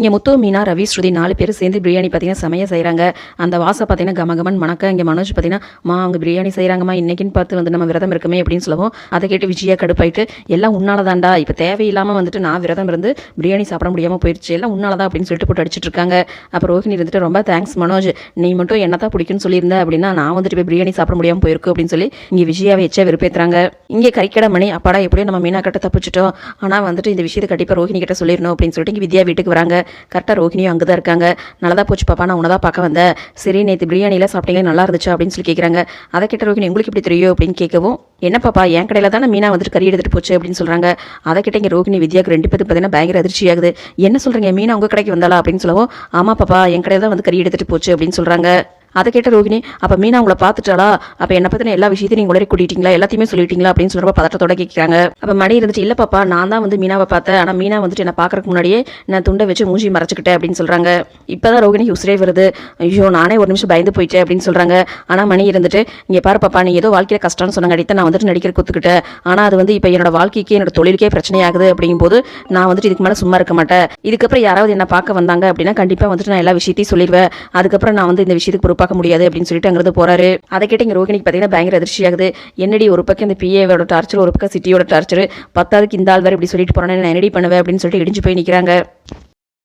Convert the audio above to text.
இங்கே முத்து மீனா ரவி ஸ்ருதி நாலு பேர் சேர்ந்து பிரியாணி பார்த்தீங்கன்னா செமையாக செய்கிறாங்க அந்த வாசம் பார்த்தீங்கன்னா கமகமன் மணக்க இங்கே மனோஜ் பார்த்தீங்கன்னா மா அவங்க பிரியாணி செய்கிறாங்கம்மா இன்னைக்குன்னு பார்த்து வந்து நம்ம விரதம் இருக்குமே அப்படின்னு சொல்லவும். அதை கேட்டு விஜயா கடுப்பாயிட்டு எல்லாம் உன்னாலதான்டா இப்போ தேவையில்லாமல் வந்துட்டு நான் விரதம் இருந்து பிரியாணி சாப்பிட முடியாமல் போயிடுச்சு எல்லாம் உன்னால தான் அப்படின்னு சொல்லிட்டு போட்டு அடிச்சிட்டு இருக்காங்க. அப்புறம் ரோஹிணி இருந்துட்டு ரொம்ப தேங்க்ஸ் மனோஜ். நீ மட்டும் என்ன தான் பிடிக்குன்னு சொல்லியிருந்த அப்படின்னா நான் வந்துட்டு போய் பிரியாணி சாப்பிட முடியாமல் போயிருக்கு அப்படின்னு சொல்லி இங்கே விஜயாவை எச்சா வெறுப்பேற்றுறாங்க இங்கே கறிக்கடை மணி அப்பாடா எப்படியும் நம்ம மீனா கட்ட தப்பிச்சிட்டோம். ஆனால் வந்துட்டு இந்த விஷயத்தை கண்டிப்பாக ரோஹிணி கிட்ட சொல்லிடணும் அப்படின்னு சொல்லிட்டு இங்கே வித்யா வீட்டுக்கு வராங்க. கரெக்டாக ரோஹினியும் அங்கே தான் இருக்காங்க. நல்லதாக போச்சு பாப்பா நான் உன்னை தான் பார்க்க வந்தேன். சரி நேற்று பிரியாணியில் சாப்பிட்டீங்க நல்லா இருந்துச்சு? அப்படின்னு சொல்லி கேட்குறாங்க அதை கேட்ட ரோஹினி உங்களுக்கு எப்படி தெரியும்? அப்படின்னு கேட்கவும் என்ன பாப்பா என் கடையில் தானே மீனா வந்துட்டு கறி எடுத்துகிட்டு போச்சு? அப்படின்னு சொல்கிறாங்க அதை கேட்ட இங்கே ரோஹினி வித்யாவுக்கு ரெண்டு பேரும் பார்த்தீங்கன்னா பயங்கர அதிர்ச்சி ஆகுது. என்ன சொல்கிறீங்க மீனா உங்கள் கடைக்கு வந்தாளா? அப்படின்னு சொல்லவும் ஆமாம் பாப்பா என் கடையில் தான் வந்து கறி எடுத்துகிட்டு போச்சு அப்படின்னு சொல்கிறாங்க அதை கேட்ட ரோகிணி அப்போ மீனா உங்களை பார்த்துட்டாளா? அப்போ என்ன பற்றின எல்லா விஷயத்தையும் நீங்கள் உலரை கூட்டிட்டீங்களா? எல்லாத்தையுமே சொல்லிட்டீங்களா? அப்படின்னு சொல்கிறப்ப பதட்டத்தோட கேட்குறாங்க அப்போ மணி இருந்துச்சு இல்லை பாப்பா நான் தான் வந்து மீனாவை பார்த்தேன். ஆனால் மீனா வந்துட்டு என்ன பார்க்கறக்கு முன்னாடியே நான் துண்டை வச்சு மூஞ்சி மறைச்சிக்கிட்டேன் அப்படின்னு சொல்கிறாங்க இப்போ தான் ரோகிணி உசுரே வருது. ஐயோ நானே ஒரு நிமிஷம் பயந்து போயிட்டேன் அப்படின்னு சொல்கிறாங்க ஆனால் மணி இருந்துட்டு இங்கே பாரு பாப்பா நீ ஏதோ வாழ்க்கையில் கஷ்டம்னு சொன்னாங்க அடித்த நான் வந்துட்டு நடிக்கிற கொத்துக்கிட்டேன். ஆனால் அது வந்து இப்போ என்னோட வாழ்க்கைக்கு என்னோட தொழிலுக்கே பிரச்சனையாகுது அப்படிங்கும்போது நான் வந்துட்டு இதுக்கு மேலே சும்மா இருக்க மாட்டேன். இதுக்கப்புறம் யாராவது என்ன பார்க்க வந்தாங்க அப்படின்னா கண்டிப்பாக வந்துட்டு நான் எல்லா விஷயத்தையும் சொல்லிடுவேன் அதுக்கப்புறம் நான் வந்து இந்த விஷயத்துக்கு பார்க்க முடியாது அப்படின்னு சொல்லிட்டு அங்கிருந்து போறாரு. அதை கேட்டு இங்க ரோகிணிக்கு பார்த்தீங்கன்னா பயங்கர அதிர்ச்சி ஆகுது. என்னடி ஒரு பக்கம் இந்த பிஏவோட டார்ச்சர் ஒரு பக்கம் சிட்டியோட டார்ச்சர் பத்தாவதுக்கு இந்த ஆள் வேறு இப்படி சொல்லிட்டு போறானே நான் என்னடி பண்ணுவேன் அப்படின்னு சொல்லிட்டு இடிஞ்சு போய் நிற்கிறாங்க